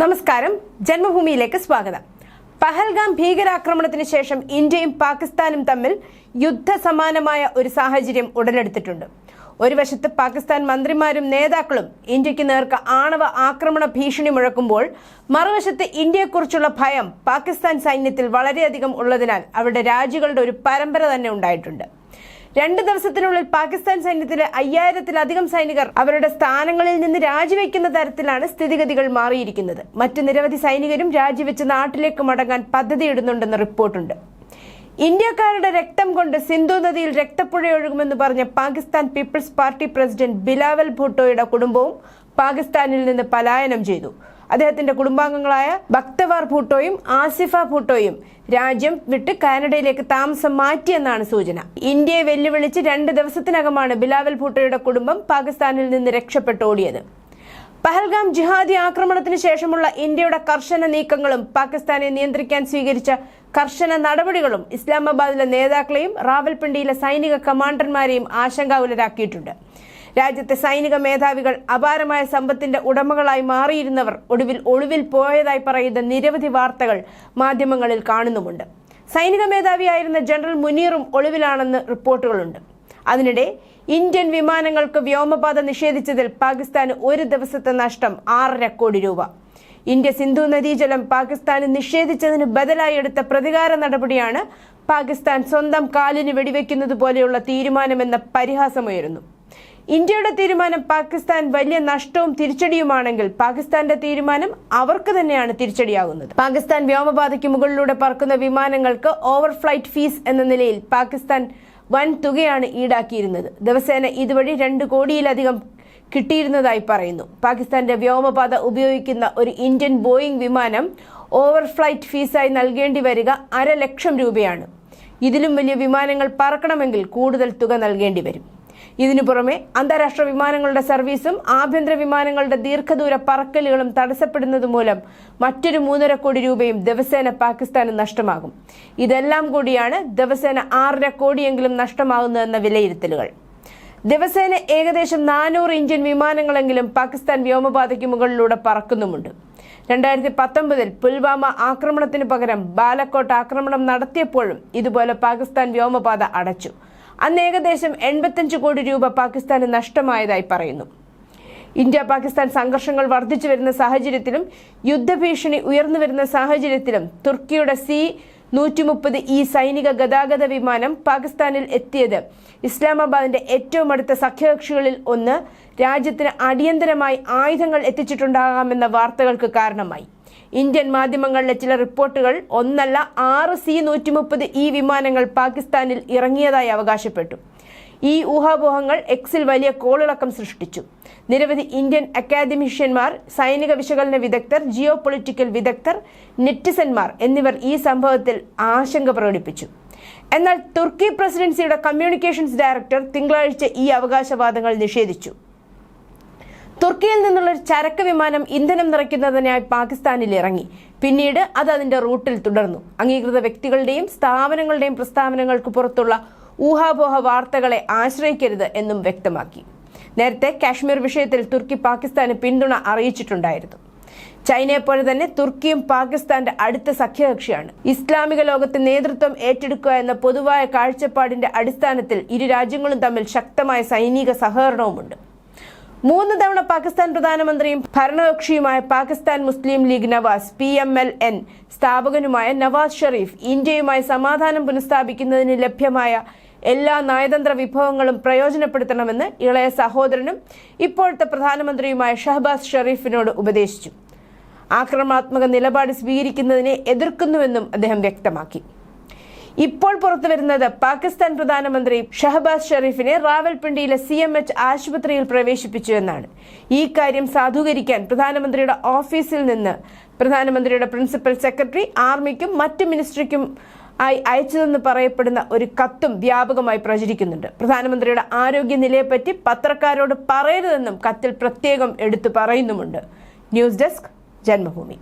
നമസ്കാരം. ജന്മഭൂമിയിലേക്ക് സ്വാഗതം. പഹൽഗാം ഭീകരാക്രമണത്തിന് ശേഷം ഇന്ത്യയും പാകിസ്ഥാനും തമ്മിൽ യുദ്ധസമാനമായ ഒരു സാഹചര്യം ഉടലെടുത്തിട്ടുണ്ട്. ഒരു വശത്ത് പാകിസ്ഥാൻ മന്ത്രിമാരും നേതാക്കളും ഇന്ത്യയ്ക്ക് നേർക്ക് ആണവ ആക്രമണ ഭീഷണി മുഴക്കുമ്പോൾ മറുവശത്ത് ഇന്ത്യയെക്കുറിച്ചുള്ള ഭയം പാകിസ്ഥാൻ സൈന്യത്തിൽ വളരെയധികം ഉള്ളതിനാൽ അവരുടെ രാജ്യങ്ങളുടെ ഒരു പരമ്പര തന്നെ ഉണ്ടായിട്ടുണ്ട്. രണ്ട് ദിവസത്തിനുള്ളിൽ പാകിസ്ഥാൻ സൈന്യത്തിലെ അയ്യായിരത്തിലധികം സൈനികർ അവരുടെ സ്ഥാനങ്ങളിൽ നിന്ന് രാജിവെക്കുന്ന തരത്തിലാണ് സ്ഥിതിഗതികൾ മാറിയിരിക്കുന്നത്. മറ്റ് നിരവധി സൈനികരും രാജിവെച്ച് നാട്ടിലേക്ക് മടങ്ങാൻ പദ്ധതിയിടുന്നുണ്ടെന്ന് റിപ്പോർട്ടുണ്ട്. ഇന്ത്യക്കാരുടെ രക്തം കൊണ്ട് സിന്ധു നദിയിൽ രക്തപ്പുഴയൊഴുകുമെന്ന് പറഞ്ഞ Pakistan peoples party president Bilawal ഭൂട്ടോയുടെ കുടുംബവും പാകിസ്ഥാനിൽ നിന്ന് പലായനം ചെയ്തു. അദ്ദേഹത്തിന്റെ കുടുംബാംഗങ്ങളായ ഭക്തവാർ ഭൂട്ടോയും ആസിഫ ഭൂട്ടോയും രാജ്യം വിട്ട് കാനഡയിലേക്ക് താമസം മാറ്റിയെന്നാണ് സൂചന. ഇന്ത്യയെ വെല്ലുവിളിച്ച് രണ്ട് ദിവസത്തിനകമാണ് ബിലാവൽ ഭൂട്ടോയുടെ കുടുംബം പാകിസ്ഥാനിൽ നിന്ന് രക്ഷപ്പെട്ടോടിയത് പഹൽഗാം ജിഹാദി ആക്രമണത്തിന് ശേഷമുള്ള ഇന്ത്യയുടെ കർശന നീക്കങ്ങളും പാകിസ്ഥാനെ നിയന്ത്രിക്കാൻ സ്വീകരിച്ച കർശന നടപടികളും ഇസ്ലാമാബാദിലെ നേതാക്കളെയും റാവൽപിണ്ടിയിലെ സൈനിക കമാൻഡർമാരെയും ആശങ്കാകുലരാക്കിയിട്ടുണ്ട്. രാജ്യത്തെ സൈനിക മേധാവികൾ അപാരമായ സമ്പത്തിന്റെ ഉടമകളായി മാറിയിരുന്നവർ ഒടുവിൽ ഒളിവിൽ പോയതായി പറയുന്ന നിരവധി വാർത്തകൾ മാധ്യമങ്ങളിൽ കാണുന്നുമുണ്ട്. സൈനിക മേധാവിയായിരുന്ന ജനറൽ മുനീറും ഒളിവിലാണെന്ന് റിപ്പോർട്ടുകളുണ്ട്. അതിനിടെ ഇന്ത്യൻ വിമാനങ്ങൾക്ക് വ്യോമപാത നിഷേധിച്ചതിൽ പാകിസ്ഥാന് ഒരു ദിവസത്തെ നഷ്ടം ആറര കോടി രൂപ. ഇന്ത്യ സിന്ധു നദീജലം പാകിസ്ഥാന് നിഷേധിച്ചതിന് ബദലായി എടുത്ത പ്രതികാര നടപടിയാണ് പാകിസ്ഥാൻ സ്വന്തം കാലിന് വെടിവെക്കുന്നത് പോലെയുള്ള തീരുമാനമെന്ന പരിഹാസമുയരുന്നു. ഇന്ത്യയുടെ തീരുമാനം പാകിസ്ഥാൻ വലിയ നഷ്ടവും തിരിച്ചടിയുമാണെങ്കിൽ പാകിസ്ഥാന്റെ തീരുമാനം അവർക്ക് തന്നെയാണ് തിരിച്ചടിയാകുന്നത്. പാകിസ്ഥാൻ വ്യോമപാതയ്ക്ക് മുകളിലൂടെ പറക്കുന്ന വിമാനങ്ങൾക്ക് ഓവർ ഫ്ലൈറ്റ് ഫീസ് എന്ന നിലയിൽ പാകിസ്ഥാൻ വൻ തുകയാണ് ഈടാക്കിയിരുന്നത്. ദിവസേന ഇതുവഴി രണ്ട് കോടിയിലധികം കിട്ടിയിരുന്നതായി പറയുന്നു. പാകിസ്ഥാന്റെ വ്യോമപാത ഉപയോഗിക്കുന്ന ഒരു ഇന്ത്യൻ ബോയിംഗ് വിമാനം ഓവർ ഫ്ലൈറ്റ് ഫീസായി നൽകേണ്ടി വരിക അര ലക്ഷം രൂപയാണ്. ഇതിലും വലിയ വിമാനങ്ങൾ പറക്കണമെങ്കിൽ കൂടുതൽ തുക നൽകേണ്ടി വരും. ഇതിനു പുറമെ അന്താരാഷ്ട്ര വിമാനങ്ങളുടെ സർവീസും ആഭ്യന്തര വിമാനങ്ങളുടെ ദീർഘദൂര പറക്കലുകളും തടസ്സപ്പെടുന്നതുമൂലം മറ്റൊരു മൂന്നര കോടി രൂപയും ദിവസേന പാകിസ്ഥാന് നഷ്ടമാകും. ഇതെല്ലാം കൂടിയാണ് ദിവസേന ആറര കോടിയെങ്കിലും നഷ്ടമാകുന്നതെന്ന വിലയിരുത്തലുകൾ. ദിവസേന ഏകദേശം നാനൂറ് ഇന്ത്യൻ വിമാനങ്ങളെങ്കിലും പാകിസ്ഥാൻ വ്യോമപാതയ്ക്ക് മുകളിലൂടെ പറക്കുന്നുമുണ്ട്. രണ്ടായിരത്തി പത്തൊമ്പതിൽ പുൽവാമ ആക്രമണത്തിന് പകരം ബാലക്കോട്ട് ആക്രമണം നടത്തിയപ്പോഴും ഇതുപോലെ പാകിസ്ഥാൻ വ്യോമപാത അടച്ചു. അന്ന് ഏകദേശം എൺപത്തഞ്ച് കോടി രൂപ പാകിസ്ഥാന് നഷ്ടമായതായി പറയുന്നു. ഇന്ത്യ പാകിസ്ഥാൻ സംഘർഷങ്ങൾ വർദ്ധിച്ചു വരുന്ന സാഹചര്യത്തിലും യുദ്ധഭീഷണി ഉയർന്നു വരുന്ന സാഹചര്യത്തിലും തുർക്കിയുടെ സി നൂറ്റി മുപ്പത് ഈ സൈനിക ഗതാഗത വിമാനം പാകിസ്ഥാനിൽ എത്തിയത് ഇസ്ലാമാബാദിന്റെ ഏറ്റവും അടുത്ത സഖ്യകക്ഷികളിൽ ഒന്ന് രാജ്യത്തിന് അടിയന്തരമായി ആയുധങ്ങൾ എത്തിച്ചിട്ടുണ്ടാകാമെന്ന വാർത്തകൾക്ക് കാരണമായി. ഇന്ത്യൻ മാധ്യമങ്ങളിലെ ചില റിപ്പോർട്ടുകൾ ഒന്നല്ല ആറ് സി നൂറ്റി മുപ്പത് ഈ വിമാനങ്ങൾ പാകിസ്ഥാനിൽ ഇറങ്ങിയതായി അവകാശപ്പെട്ടു. ഈ ഊഹാപോഹങ്ങൾ എക്സിൽ വലിയ കോളിളക്കം സൃഷ്ടിച്ചു. നിരവധി ഇന്ത്യൻ അക്കാദമിഷ്യന്മാർ സൈനിക വിശകലന വിദഗ്ധർ ജിയോ പൊളിറ്റിക്കൽ വിദഗ്ധർ നെറ്റിസന്മാർ എന്നിവർ ഈ സംഭവത്തിൽ ആശങ്ക പ്രകടിപ്പിച്ചു. എന്നാൽ തുർക്കി പ്രസിഡൻസിയുടെ കമ്മ്യൂണിക്കേഷൻസ് ഡയറക്ടർ തിങ്കളാഴ്ച ഈ അവകാശവാദങ്ങൾ നിഷേധിച്ചു. തുർക്കിയിൽ നിന്നുള്ള ഒരു ചരക്ക് വിമാനം ഇന്ധനം നിറയ്ക്കുന്നതിനായി പാകിസ്ഥാനിൽ ഇറങ്ങി. പിന്നീട് അത് അതിന്റെ റൂട്ടിൽ തുടർന്നു. അംഗീകൃത വ്യക്തികളുടെയും സ്ഥാപനങ്ങളുടെയും പ്രസ്താവനകൾക്ക് പുറത്തുള്ള ഊഹാപോഹ വാർത്തകളെ ആശ്രയിക്കരുത് എന്നും വ്യക്തമാക്കി. നേരത്തെ കാശ്മീർ വിഷയത്തിൽ തുർക്കി പാകിസ്ഥാന് പിന്തുണ അറിയിച്ചിട്ടുണ്ടായിരുന്നു. ചൈനയെ പോലെ തന്നെ തുർക്കിയും പാകിസ്ഥാന്റെ അടുത്ത സഖ്യകക്ഷിയാണ്. ഇസ്ലാമിക ലോകത്തെ നേതൃത്വം ഏറ്റെടുക്കുക എന്ന പൊതുവായ കാഴ്ചപ്പാടിന്റെ അടിസ്ഥാനത്തിൽ ഇരു രാജ്യങ്ങളും തമ്മിൽ ശക്തമായ സൈനിക സഹകരണവുമുണ്ട്. മൂന്ന് തവണ പാകിസ്ഥാൻ പ്രധാനമന്ത്രിയും ഭരണകക്ഷിയുമായ Pakistan Muslim League Nawaz P M L N സ്ഥാപകനുമായ Nawaz Sharif ഇന്ത്യയുമായി സമാധാനം പുനഃസ്ഥാപിക്കുന്നതിന് ലഭ്യമായ എല്ലാ നയതന്ത്ര വിഭവങ്ങളും പ്രയോജനപ്പെടുത്തണമെന്ന് ഇളയ സഹോദരനും ഇപ്പോഴത്തെ പ്രധാനമന്ത്രിയുമായ ഷഹബാസ് ഷെറീഫിനോട് ഉപദേശിച്ചു. ആക്രമണാത്മക നിലപാട് സ്വീകരിക്കുന്നതിനെ എതിർക്കുന്നുവെന്നും അദ്ദേഹം വ്യക്തമാക്കി. ഇപ്പോൾ പുറത്തു വരുന്നത് പാകിസ്ഥാൻ പ്രധാനമന്ത്രി ഷഹബാസ് ഷെറീഫിനെ റാവൽപിണ്ടിയിലെ സി എം എച്ച് ആശുപത്രിയിൽ പ്രവേശിപ്പിച്ചു എന്നാണ്. ഈ കാര്യം സാധൂകരിക്കാൻ പ്രധാനമന്ത്രിയുടെ ഓഫീസിൽ നിന്ന് പ്രധാനമന്ത്രിയുടെ പ്രിൻസിപ്പൽ സെക്രട്ടറി ആർമിക്കും മറ്റ് മിനിസ്ട്രിക്കും ആയി അയച്ചതെന്ന് പറയപ്പെടുന്ന ഒരു കത്തും വ്യാപകമായി പ്രചരിക്കുന്നുണ്ട്. പ്രധാനമന്ത്രിയുടെ ആരോഗ്യനിലയെപ്പറ്റി പത്രക്കാരോട് പറയരുതെന്നും കത്തിൽ പ്രത്യേകം എടുത്തു പറയുന്നുമുണ്ട്. News desk Janmabhumi.